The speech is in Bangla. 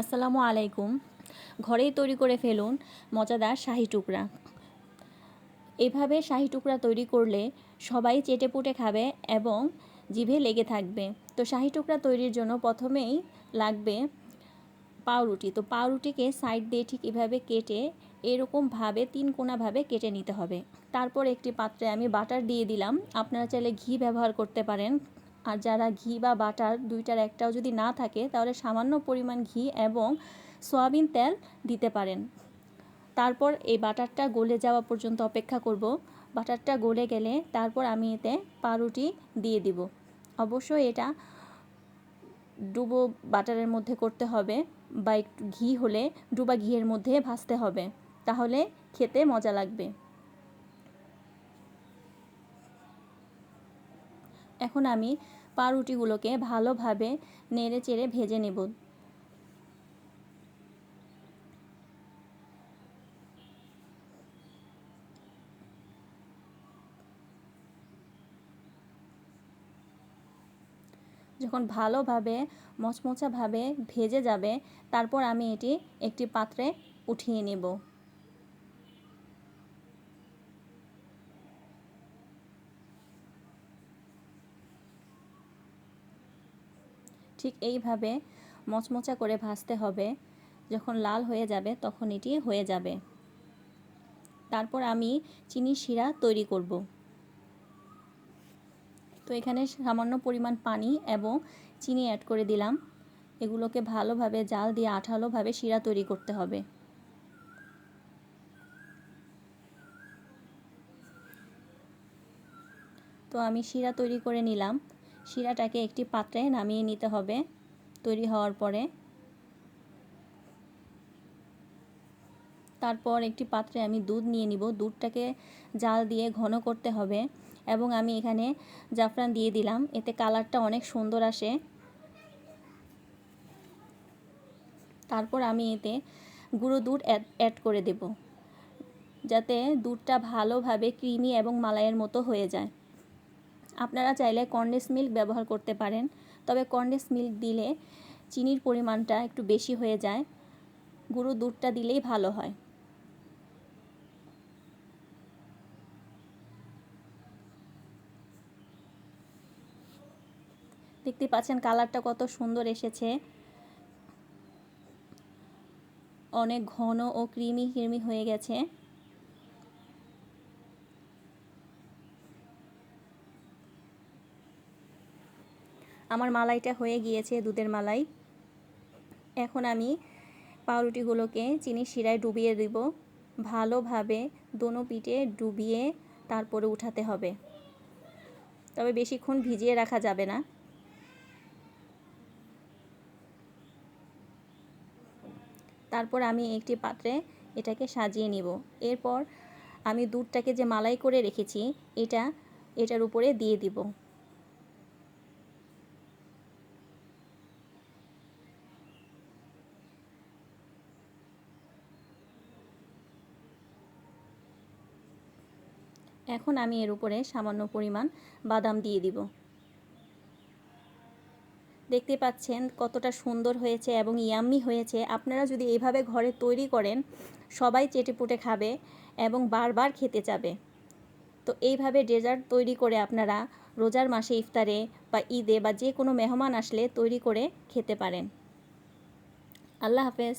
আসসালামু আলাইকুম। ঘরেই তৈরি করে ফেলুন মজাদার শাহি টুকরা। এভাবে শাহি টুকরা তৈরি করলে সবাই চেটে পুটে খাবে এবং জিভে লেগে থাকবে। তো শাহি টুকরা তৈরির জন্য প্রথমেই লাগবে পাউরুটি। তো পাউরুটিকে সাইড দিয়ে ঠিক এভাবে কেটে এরকমভাবে তিন কোনাভাবে কেটে নিতে হবে। তারপর একটি পাত্রে আমি বাটার দিয়ে দিলাম। আপনারা চাইলে ঘি ব্যবহার করতে পারেন। আর যারা ঘি বা বাটার দুইটার একটাও যদি না থাকে, তাহলে সামান্য পরিমাণ ঘি এবং সয়াবিন তেল দিতে পারেন। তারপর এই বাটারটা গলে যাওয়া পর্যন্ত অপেক্ষা করব। বাটারটা গলে গেলে তারপর আমি এতে পাউরুটি দিয়ে দিব। অবশ্যই এটা ডুবো বাটারের মধ্যে করতে হবে বা একটু ঘি হলে ডুবা ঘিয়ের মধ্যে ভাজতে হবে। তাহলে খেতে মজা লাগবে। এখন আমি পাউরুটিগুলোকে ভালোভাবে নেড়ে চেড়ে ভেজে নেব। যখন ভালোভাবে, মচমচাভাবে ভেজে যাবে, তারপর আমি এটি একটি পাত্রে উঠিয়ে নেব। ঠিক এইভাবে মচমচা করে ভাজতে হবে। যখন লাল হয়ে যাবে তখন এটি হয়ে যাবে। তারপর আমি চিনি শিরা তৈরি করব। তো এখানে সামান্য পরিমাণ পানি এবং চিনি অ্যাড করে দিলাম। এগুলোকে ভালোভাবে জাল দিয়ে আঠালোভাবে শিরা তৈরি করতে হবে। তো আমি শিরা তৈরি করে নিলাম। শিরাটাকে একটি পাত্রে নামিয়ে নিতে হবে তৈরি হওয়ার পরে। তারপর একটি পাত্রে আমি দুধ নিয়ে নিব। দুধটাকে জাল দিয়ে ঘন করতে হবে এবং আমি এখানে জাফরান দিয়ে দিলাম। এতে কালারটা অনেক সুন্দর আসে। তারপর আমি এতে গুঁড়ো দুধ অ্যাড করে দেব। যাতে দুধটা ভালোভাবে ক্রিমি এবং মালাইয়ের মতো হয়ে যায়। আপনারা চাইলে কন্ডেন্স মিল্ক ব্যবহার করতে পারেন। তবে কন্ডেন্স মিল্ক দিলে চিনির পরিমাণটা একটু বেশি হয়ে যায়। গুঁড়ো দুধটা দিলেই ভালো হয়। দেখতে পাচ্ছেন কালারটা কত সুন্দর এসেছে। অনেক ঘন ও ক্রিমি ক্রিমি হয়ে গেছে। আমার মালাইটা হয়ে গিয়েছে দুধের মালাই। এখন আমি পাউরুটিগুলোকে চিনি শিরায় ডুবিয়ে দেব। ভালোভাবে দোনো পিঠে ডুবিয়ে তারপরে উঠাতে হবে। তবে বেশিক্ষণ ভিজিয়ে রাখা যাবে না। তারপর আমি একটি পাত্রে এটাকে সাজিয়ে নিব। এরপর আমি দুধটাকে যে মালাই করে রেখেছি, এটা এটার উপরে দিয়ে দিব। এখন আমি এর উপরে সামান্য পরিমাণ বাদাম দিয়ে দিব। দেখতে পাচ্ছেন কতটা সুন্দর হয়েছে এবং ইয়াম্মি হয়েছে। আপনারা যদি এইভাবে ঘরে তৈরি করেন, সবাই চেটেপুটে খাবে এবং বারবার খেতে চাবে তো এইভাবে ডেজার্ট তৈরি করে আপনারা রোজার মাসে ইফতারে বা ঈদে বা যে কোনো মেহমান আসলে তৈরি করে খেতে পারেন। আল্লাহ হাফেজ।